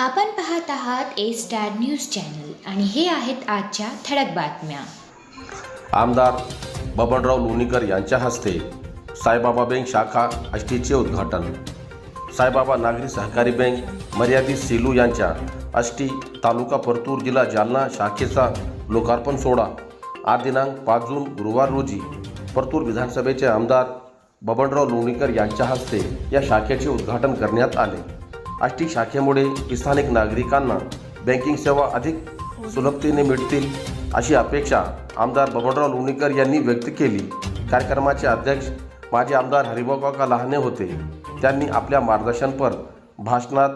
आपण पाहत आहात ए स्टार न्यूज चॅनल आणि हे आहेत आजच्या ठळक बातम्या. आमदार बबनराव लोणीकर यांच्या हस्ते साईबाबा बँक शाखा आष्टीचे उद्घाटन. साईबाबा नागरी सहकारी बँक मर्यादित सेलू यांच्या आष्टी तालुका परतूर जिल्हा जालना शाखेचा लोकार्पण सोहळा. आज दिनांक पाच जून गुरुवार रोजी परतूर विधानसभेचे आमदार बबनराव लोणीकर यांच्या हस्ते या शाखेचे उद्घाटन करण्यात आले. आष्टी शाखेमुळे स्थानिक नागरिकांना बँकिंग सेवा अधिक सुलभतेने मिळतील अशी अपेक्षा आमदार बबनराव लोणीकर यांनी व्यक्त केली. कार्यक्रमाचे अध्यक्ष माजी आमदार हरिभाऊ काका लहाने होते. त्यांनी आपल्या मार्गदर्शनपर भाषणात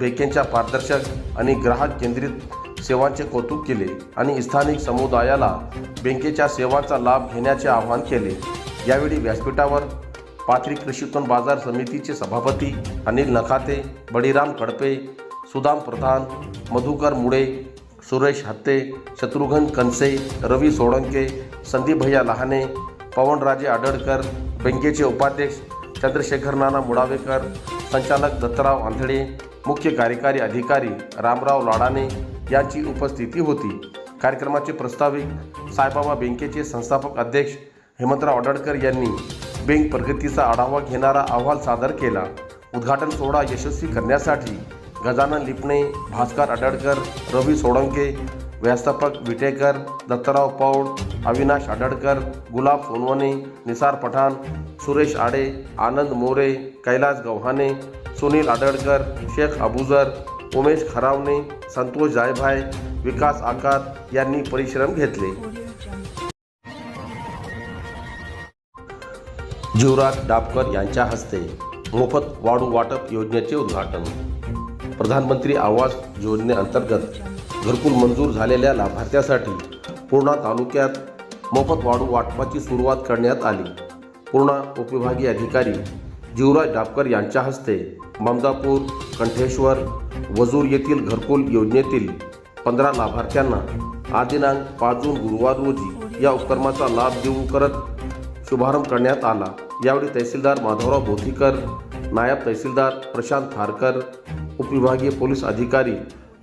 बँकेच्या पारदर्शक आणि ग्राहक केंद्रित सेवांचे कौतुक केले आणि स्थानिक समुदायाला बँकेच्या सेवांचा लाभ घेण्याचे आवाहन केले. यावेळी व्यासपीठावर पाथरी कृषी उत्पन्न बाजार समितीचे सभापती अनिल नखाते बळीराम कडपे सुदाम प्रधान मधुकर मुळे सुरेश हत्ते शत्रुघ्न कनसे रवी सोळंके संदीप भैया लहाने पवनराजे आडळकर बँकेचे उपाध्यक्ष चंद्रशेखर नाना मुडावेकर संचालक दत्तराव आंधळे मुख्य कार्यकारी अधिकारी रामराव लाडाने यांची उपस्थिती होती. कार्यक्रमाचे प्रस्ताविक साईबाबा बँकेचे संस्थापक अध्यक्ष हेमंतराव आडळकर यांनी बँक प्रगतीचा आढावा घेणारा अहवाल सादर केला. उद्घाटन सोहळा यशस्वी करण्यासाठी गजानन लिपणे भास्कर आडळकर रवी सोळंके व्यवस्थापक विटेकर दत्तराव पौड अविनाश आडळकर गुलाब सोनवणे निसार पठाण सुरेश आडे आनंद मोरे कैलास गव्हाणे सुनील आडळकर शेख अबुजर उमेश खरावणे संतोष जायभाय विकास आकार यांनी परिश्रम घेतले. जीवराज डापकर यांच्या हस्ते मोफत वाढू वाटप योजनेचे उद्घाटन. प्रधानमंत्री आवास योजनेअंतर्गत घरकुल मंजूर झालेल्या लाभार्थ्यासाठी पूर्णा तालुक्यात मोफत वाढू वाटपाची सुरुवात करण्यात आली. पूर्णा उपविभागीय अधिकारी जीवराज डापकर यांच्या हस्ते ममदापूर कंठेश्वर वजूर येथील घरकुल योजनेतील पंधरा लाभार्थ्यांना आज दिनांक पाच जून गुरुवार रोजी या उपक्रमाचा लाभ देऊ करत शुभारंभ करण्यात आला. यावेळी तहसीलदार माधवराव बोथीकर नायब तहसीलदार प्रशांत थारकर उपविभागीय पोलीस अधिकारी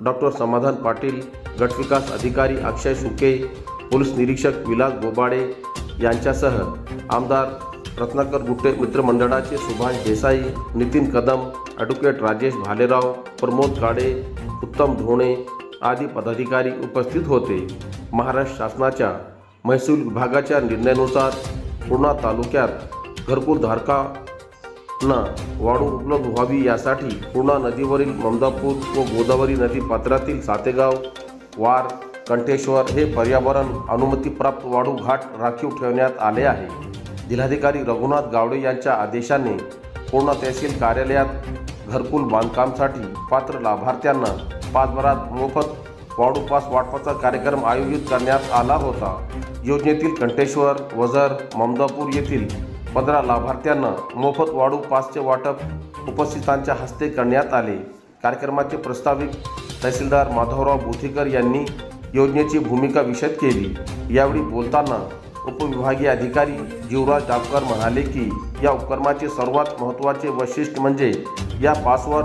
डॉक्टर समाधान पाटील गटविकास अधिकारी अक्षय सुके पोलीस निरीक्षक विलास बोबाडे यांच्यासह आमदार रत्नाकर गुट्टे मित्रमंडळाचे सुभाष देसाई नितीन कदम ॲडव्होकेट राजेश भालेराव प्रमोद काडे उत्तम धोणे आदी पदाधिकारी उपस्थित होते. महाराष्ट्र शासनाच्या महसूल विभागाच्या निर्णयानुसार पूर्णा तालुक्यात घरकुल धारकांना वाढू उपलब्ध व्हावी यासाठी पूर्णा नदीवरील ममदापूर व गोदावरी नदी पात्रातील सातेगाव वार कंठेश्वर हे पर्यावरण अनुमतीप्राप्त वाढू घाट राखीव ठेवण्यात आले आहे. जिल्हाधिकारी रघुनाथ गावडे यांच्या आदेशाने पूर्णा तहसील कार्यालयात घरकुल बांधकामसाठी पात्र लाभार्थ्यांना पाचभरात मोफत वाढूपास वाटपाचा कार्यक्रम आयोजित करण्यात आला होता. योजनेतील कंठेश्वर वझर ममदापूर येथील पंधरा लाभार्थ्यांना मोफत वाढू पासचे वाटप उपस्थितांच्या हस्ते करण्यात आले. कार्यक्रमाचे प्रस्ताविक तहसीलदार माधवराव बुथीकर यांनी योजनेची भूमिका विशद केली. यावेळी बोलताना उपविभागीय अधिकारी जीवराज डापकर म्हणाले की या उपक्रमाचे सर्वात महत्त्वाचे वैशिष्ट्य म्हणजे या पासवर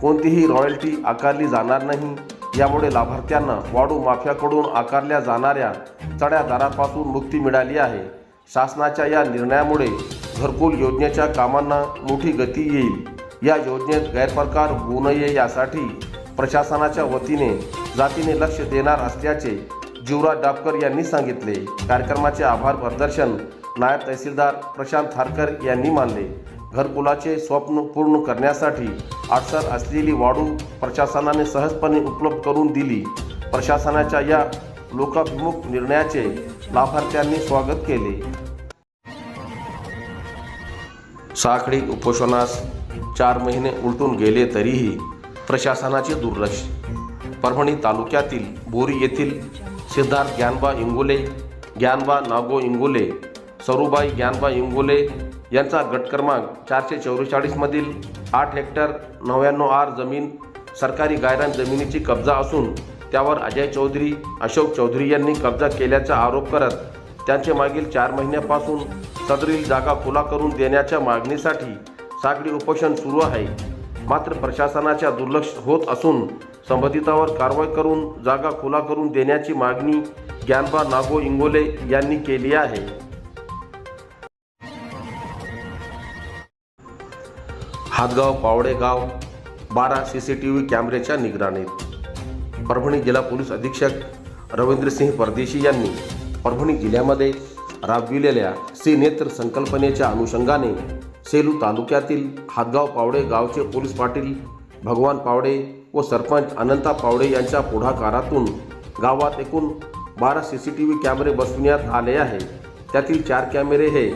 कोणतीही रॉयल्टी आकारली जाणार नाही. यामुळे लाभार्थ्यांना वाढू माफियाकडून आकारल्या जाणाऱ्या चढ्या दरापासून मुक्ती मिळाली आहे. शासनाच्या या निर्णयामुळे घरकुल योजनेच्या कामांना मोठी गती येईल. या योजनेत गैरप्रकार होऊ नये यासाठी प्रशासनाच्या वतीने जातीने लक्ष देणार असल्याचे जीवराज डापकर यांनी सांगितले. कार्यक्रमाचे आभार प्रदर्शन नायब तहसीलदार प्रशांत थारकर यांनी मानले. घरकुलाचे स्वप्न पूर्ण करण्यासाठी अडसर असलेली वाढू प्रशासनाने सहजपणे उपलब्ध करून दिली. प्रशासनाच्या या लोकाभिमुख निर्णयाचे लाभार्थ्यांनी स्वागत केले. साखळी उपोषणास चार महिने उलटून गेले तरीही प्रशासनाचे दुर्लक्ष. परभणी तालुक्यातील बोरी येथील सिद्धार्थ ज्ञानबा इंगोले ज्ञानबा नागो इंगोले सरूबाई ज्ञानबा इंगोले यांचा गट क्रमांक चारशे चौवेचाळीसमधील आठ हेक्टर नव्याण्णव आर जमीन सरकारी गायरान जमिनीची कब्जा असून त्यावर अजय चौधरी अशोक चौधरी यांनी कब्जा केल्याचा आरोप करत त्यांचे मागील चार महिन्यापासून सदरील जागा खुला करून देण्याच्या मागणीसाठी सागरी उपोषण सुरू आहे. मात्र प्रशासनाच्या दुर्लक्ष होत असून संबंधितावर कारवाई करून जागा खुला करून देण्याची मागणी ज्ञानबा नागो इंगोले यांनी केली आहे. हातगाव पावडे गाव बारा सी सी टी व्ही कॅमेऱ्याच्या निगराणीत. परभणी जिल्हा पोलीस अधीक्षक रवींद्रसिंह परदेशी यांनी परभणी जिल्ह्यामध्ये राबविलेल्या सी नेत्र संकल्पनेच्या अनुषंगाने सेलू तालुक्यातील हातगाव पावडे गावचे पोलीस पाटील भगवान पावडे व सरपंच अनंता पावडे यांच्या पुढाकारातून गावात एकूण बारा सी सी टी व्ही कॅमेरे बसविण्यात आले आहे त्यातील चार कॅमेरे हे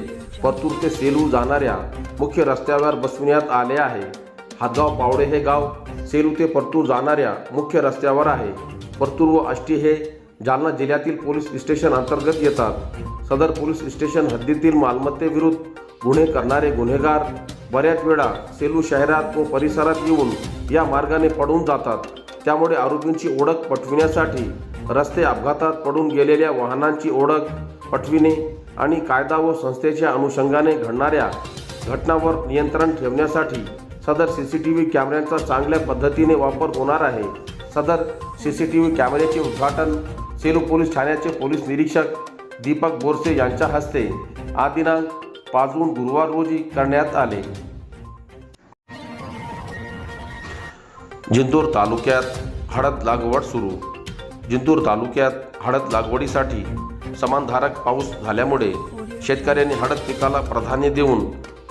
परतूर ते सेलू जाणाऱ्या मुख्य रस्त्यावर बसविण्यात आले आहे. हातगाव पावडे हे गाव सेलू ते परतूर जाणाऱ्या मुख्य रस्त्यावर आहे. परतूर व आष्टी हे जालना जिल्ह्यातील पोलीस स्टेशन अंतर्गत येतात. सदर पोलीस स्टेशन हद्दीतील मालमत्तेविरुद्ध गुन्हे करणारे गुन्हेगार बऱ्याच वेळा सेलू शहरात व परिसरात येऊन या मार्गाने पडून जातात. त्यामुळे आरोपींची ओळख पटविण्यासाठी रस्ते अपघातात पडून गेलेल्या वाहनांची ओळख पटविणे आणि कायदा व संस्थेच्या अनुषंगाने घडणाऱ्या घटनावर नियंत्रण ठेवण्यासाठी सदर सी सी टी व्ही कॅमेऱ्यांचा चांगल्या पद्धतीने वापर होणार आहे. सदर सी सी टी व्ही कॅमेऱ्याचे उद्घाटन सेलू पोलीस ठाण्याचे पोलीस निरीक्षक दीपक बोरसे यांच्या हस्ते आ दिनांक पाच जून गुरुवार रोजी करण्यात आले. जिंतूर तालुक्यात हळद लागवड सुरू. जिंतूर तालुक्यात हळद लागवडीसाठी समानधारक पाऊस झाल्यामुळे शेतकऱ्यांनी हळद पिकाला प्राधान्य देऊन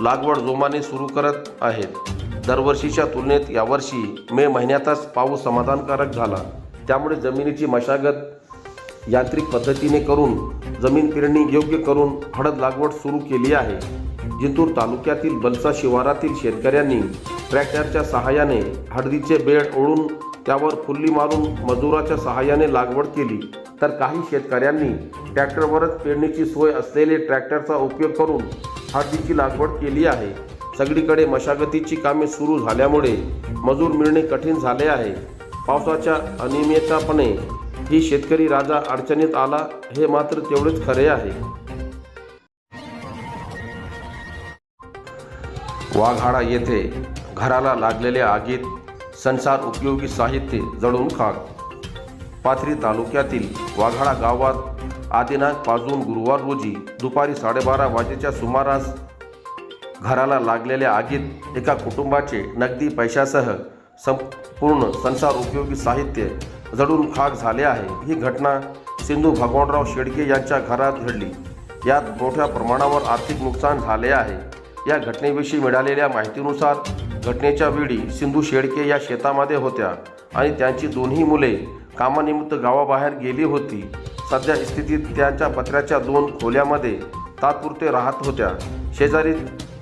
लागवड जोमाने सुरू करत आहेत. दरवर्षीच्या तुलनेत यावर्षी मे महिन्यातच पाऊस समाधानकारक झाला. त्यामुळे जमिनीची मशागत यांत्रिक पद्धतीने करून जमीन पेरणी योग्य करून हळद लागवड सुरू केली आहे. जिंतूर तालुक्यातील बलसा शिवारातील शेतकऱ्यांनी ट्रॅक्टरच्या सहाय्याने हळदीचे बेड ओढून त्यावर फुल्ली मारून मजुराच्या सहाय्याने लागवड केली. तर काही शेतकऱ्यांनी ट्रॅक्टरवरच पेरणीची सोय असलेले ट्रॅक्टरचा उपयोग करून हळदीची लागवड केली आहे. सगळीकडे मशागतीची कामे सुरू झाल्यामुळे मजूर मिळणे कठीण झाले आहे. पावसाच्या अनियमितपणे ही शेतकरी राजा अडचणीत आला हे मात्र तेवढेच खरे आहे. वाघाडा येथे घराला लागलेल्या आगीत संसार उपयोगी साहित्य जळून खाक. पाथरी तालुक्यातील वाघाडा गावात आदिनाथ पाजून गुरुवार रोजी दुपारी साडेबारा वाजेच्या सुमारास घराला लागलेल्या आगीत एका कुटुंबाचे नगदी पैशासह संपूर्ण संसार उपयोगी साहित्य जळून खाक झाले आहे. ही घटना सिंधू भगवानराव शेडके यांच्या घरात घडली. यात मोठ्या प्रमाणावर आर्थिक नुकसान झाले आहे. या घटनेविषयी मिळालेल्या माहितीनुसार घटनेच्या वेळी सिंधू शेडके या शेतामध्ये होत्या आणि त्यांची दोन्ही मुले कामानिमित्त गावाबाहेर गेली होती. सध्या स्थितीत त्यांच्या पत्र्याच्या दोन खोल्यामध्ये तात्पुरते राहत होत्या. शेजारी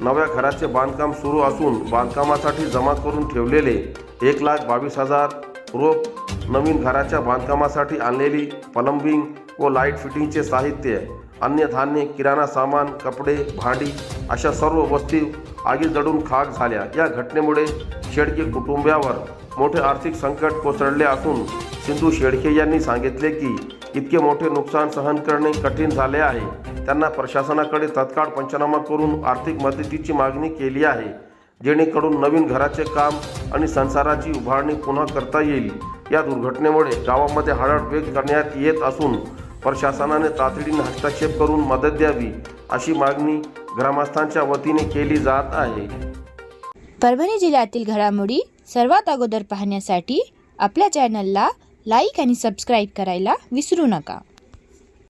नव्या घराचे बांधकाम सुरू असून बांधकामासाठी जमा करून ठेवलेले एक लाख बावीस हजार रोप नवीन घराच्या बांधकामासाठी आणलेली प्लंबिंग व लाइट फिटिंगचे साहित्य अन्य धान्य किराणा सामान कपडे भांडी अशा सर्व वस्तू आगी जडून खाक झाल्या. या घटनेमुळे शेडके कुटुंबावर मोठे आर्थिक संकट कोसळले असून सिंधू शेडके यांनी सांगितले की इतके मोठे नुकसान सहन करणे कठीण झाले आहे. त्यांना प्रशासनाकडे तत्काळ पंचनामा करून आर्थिक मदतीची मागणी केली आहे. जेणेकरून नवीन घराचे काम आणि संसाराची उभारणी पुन्हा करता येईल. या दुर्घटनेमुळे गावामध्ये हळहळवेग करण्यात येत असून प्रशासनाने तातडीने हस्तक्षेप करून मदत द्यावी अशी मागणी ग्रामस्थांच्या वतीने केली जात आहे. परभणी जिल्ह्यातील घडामोडी सर्वात अगोदर पाहण्यासाठी आपल्या चॅनलला लाईक आणि सबस्क्राईब करायला विसरू नका.